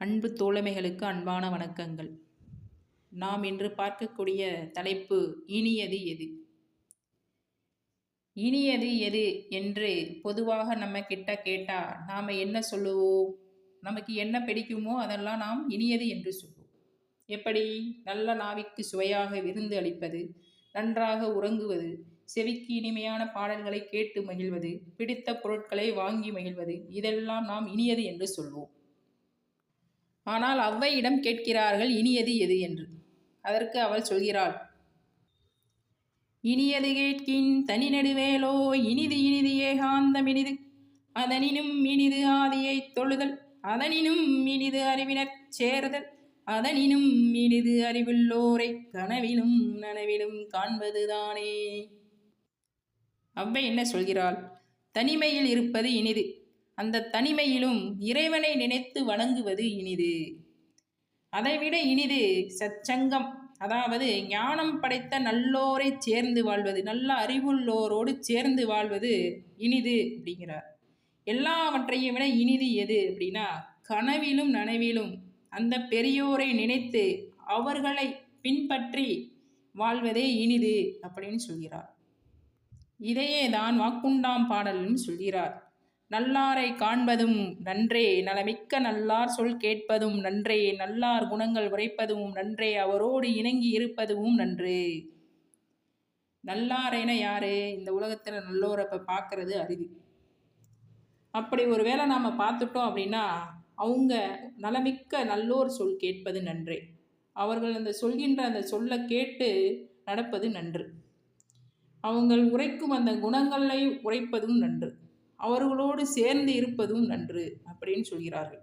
அன்பு தோழமைகளுக்கு அன்பான வணக்கங்கள். நாம் இன்று பார்க்கக்கூடிய தலைப்பு இனியது எது? இனியது எது என்று பொதுவாக நம்ம கிட்ட கேட்டால் நாம் என்ன சொல்லுவோம்? நமக்கு என்ன பிடிக்குமோ அதெல்லாம் நாம் இனியது என்று சொல்லுவோம். எப்படி? நல்ல நாவிற்கு சுவையாக விருந்து அளிப்பது நன்றாக உறங்குவது செவிக்கு இனிமையான பாடல்களை கேட்டு மகிழ்வது பிடித்த பொருட்களை வாங்கி மகிழ்வது இதெல்லாம் நாம் இனியது என்று சொல்வோம் ஆனால் அவ்வையிடம் கேட்கிறார்கள் இனியது எது என்று. அதற்கு அவள் சொல்கிறாள் இனியது கேட்கின்? தனி நடுவேலோ இனிது இனிது ஏகாந்தம் இனிது. அதனினும் இனிது ஆதியை தொழுதல் அதனினும் இனிது அறிவினர் சேருதல் அதனினும் இனிது அறிவுள்ளோரை கனவிலும் நனவிலும் காண்பதுதானே. அவ்வை என்ன சொல்கிறாள் தனிமையில் இருப்பது இனிது அந்த தனிமையிலும் இறைவனை நினைத்து வணங்குவது இனிது. அதைவிட இனிது சச்சங்கம் அதாவது ஞானம் படைத்த நல்லோரை சேர்ந்து வாழ்வது நல்ல அறிவுள்ளோரோடு சேர்ந்து வாழ்வது இனிது அப்படிங்கிறார். எல்லாவற்றையும் விட இனிது எது அப்படின்னா கனவிலும் நனவிலும் அந்த பெரியோரை நினைத்து அவர்களை பின்பற்றி வாழ்வதே இனிது அப்படின்னு சொல்கிறார். இதையே தான் வாக்குண்டாம் பாடலும் சொல்கிறார். நல்லாரை காண்பதும் நன்றே நலமிக்க நல்லார் சொல் கேட்பதும் நன்றே நல்லார் குணங்கள் உரைப்பதும் நன்றே அவரோடு இணங்கி இருப்பதும் நன்று. நல்லாரைன யாரு? இந்த உலகத்தில் நல்லோரை இப்போ பார்க்கறது அரிது. அப்படி ஒரு வேளை நாம் பார்த்துட்டோம் அப்படின்னா அவங்க நலமிக்க நல்லோர் சொல் கேட்பது நன்றே. அவர்கள் அந்த சொல்கின்ற அந்த சொல்லை கேட்டு நடப்பது நன்று. அவங்கள் உரைக்கும் அந்த குணங்களை உரைப்பதும் நன்று. அவர்களோடு சேர்ந்து இருப்பதும் நன்று அப்படின்னு சொல்கிறார்கள்.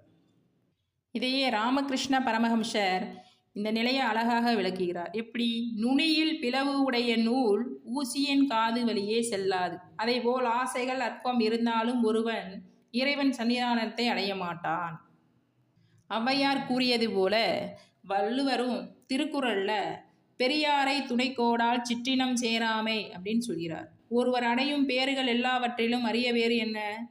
இதையே ராமகிருஷ்ண பரமஹம்சர் இந்த நிலையை அழகாக விளக்குகிறார். எப்படி? நுனியில் பிளவு உடைய நூல் ஊசியின் காது வழியே செல்லாது. அதேபோல் ஆசைகள் அற்பம் இருந்தாலும் ஒருவன் இறைவன் சன்னிதானத்தை அடைய மாட்டான். ஔவையார் கூறியது போல வள்ளுவரும் திருக்குறளில் பெரியாரை துணைக்கோடால் சிற்றினம் சேராமை அப்படின்னு சொல்கிறார். ஒருவர் அடையும் பேறுகள் எல்லாவற்றிலும் அறிய வேறு என்ன?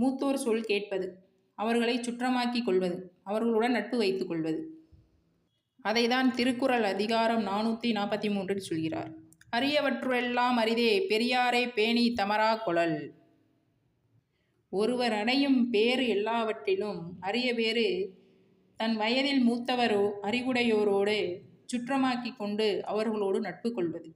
மூத்தோர் சொல் கேட்பது அவர்களை சுற்றமாக்கி கொள்வது அவர்களுடன் நட்பு வைத்துக் கொள்வது. அதை தான் திருக்குறள் அதிகாரம் நானூற்றி நாற்பத்தி மூன்றில் சொல்கிறார். அரியவற்றுள்ளெல்லாம் அரிதே பெரியாரை பேணி தமரா கொழல். ஒருவர் அடையும் பேறு எல்லாவற்றிலும் அரிய பேறு தன் வயதில் மூத்தவரோ அறிவுடையோரோடு சுற்றமாக்கி கொண்டு அவர்களோடு நட்பு கொள்வது.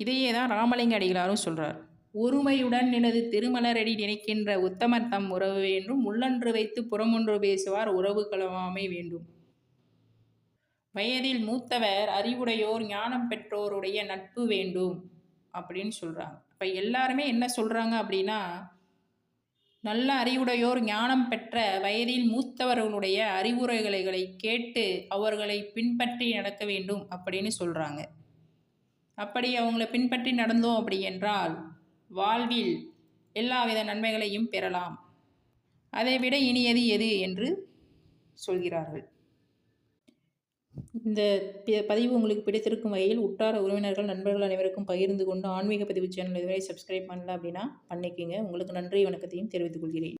இதையே தான் ராமலிங்க அடிகளாரும் சொல்கிறார் ஒருமையுடன் எனது திருமலரடி நினைக்கின்ற உத்தமர் தம் உறவு வேண்டும். உள்ளன்று வைத்து புறமொன்று பேசுவார் உறவு கலவாமை வேண்டும். வயதில் மூத்தவர் அறிவுடையோர் ஞானம் பெற்றோருடைய நட்பு வேண்டும் அப்படின்னு சொல்கிறாங்க இப்போ எல்லாருமே என்ன சொல்கிறாங்க அப்படின்னா நல்ல அறிவுடையோர் ஞானம் பெற்ற வயதில் மூத்தவர்களுடைய அறிவுரைகளை கேட்டு அவர்களை பின்பற்றி நடக்க வேண்டும் அப்படின்னு சொல்கிறாங்க அப்படி அவங்கள பின்பற்றி நடந்தோம் அப்படி என்றால் வாழ்வில் எல்லாவித நன்மைகளையும் பெறலாம். அதைவிட இனியது எது என்று சொல்கிறார்கள். இந்த பதிவு உங்களுக்கு பிடித்திருக்கும் வகையில் உற்றார உறவினர்கள் நண்பர்கள் அனைவருக்கும் பகிர்ந்து கொண்டு ஆன்மீக பதிவு சேனல் இதுவரை சப்ஸ்கிரைப் பண்ணல அப்படின்னா பண்ணிக்கோங்க. உங்களுக்கு நன்றி வணக்கத்தையும் தெரிவித்துக் கொள்கிறேன்.